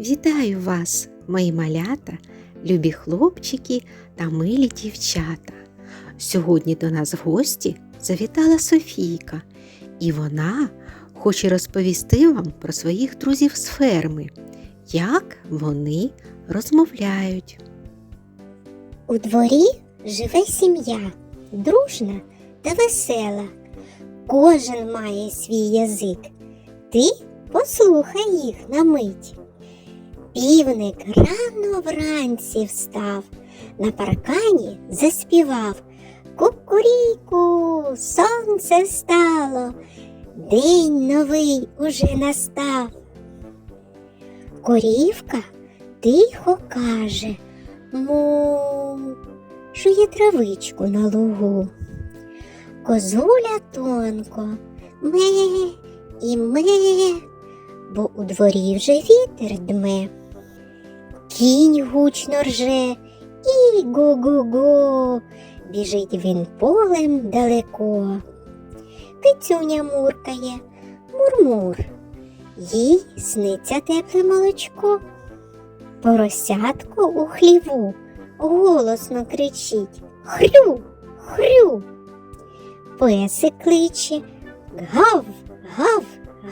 Вітаю вас, мої малята, любі хлопчики та милі дівчата. Сьогодні до нас в гості завітала Софійка, і вона хоче розповісти вам про своїх друзів з ферми, як вони розмовляють. У дворі живе сім'я, дружна та весела. Кожен має свій язик. Ти послухай їх на мить. Півник рано вранці встав, на паркані заспівав. Кукуріку, сонце встало, день новий уже настав. Корівка тихо каже Му, жує травичку на лугу. Козуля тонко ме і ме, бо у дворі вже вітер дме. Кінь гучно рже і го-го-го, біжить він полем далеко. Кицюня муркає, мур-мур, їй сниться тепле молочко. Поросятко у хліву голосно кричить Хрю, хрю. Песик кличе Гав, гав,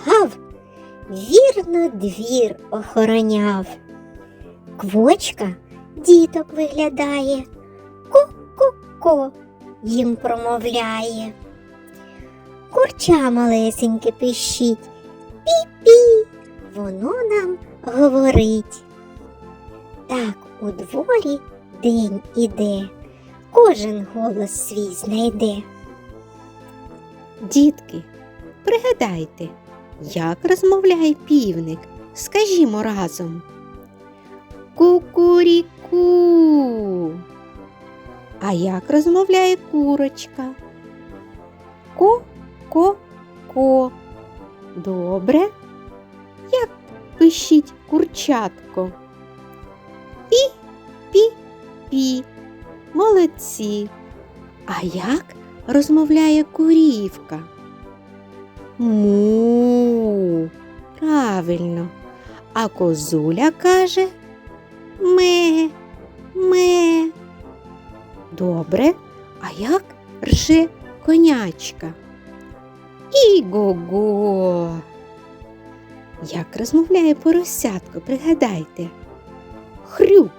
гав. Вірно двір охороняв. Квочка діток виглядає, ко-ко-ко їм промовляє. Курча малесеньке пищить, пі-пі, воно нам говорить. Так у дворі день іде, кожен голос свій знайде. Дітки, пригадайте, як розмовляє півник. Скажімо разом. Кукуріку. А як розмовляє курочка? Ко-ко-ко. Добре. Як пишіть курчатко? Пі-пі-пі. Молодці. А як розмовляє курівка? Му. Правильно. А козуля каже ме, ме. Добре. А як рже конячка? Іго-го. Як розмовляє поросятко, пригадайте. Хрю,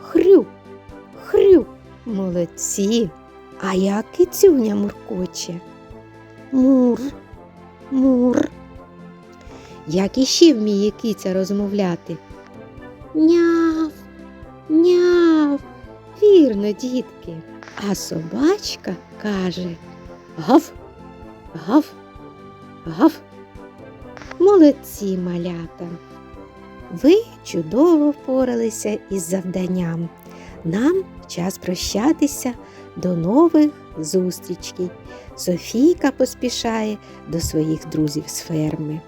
хрю, хрю. Молодці. А як кицюня муркоче? Мур, мур. Як іще вміє киця розмовляти? Няв, няв. Вірно, дітки. А собачка каже гав, гав, гав. Молодці малята. Ви чудово впоралися із завданням. Нам час прощатися. До нових зустрічей. Софійка поспішає до своїх друзів з ферми.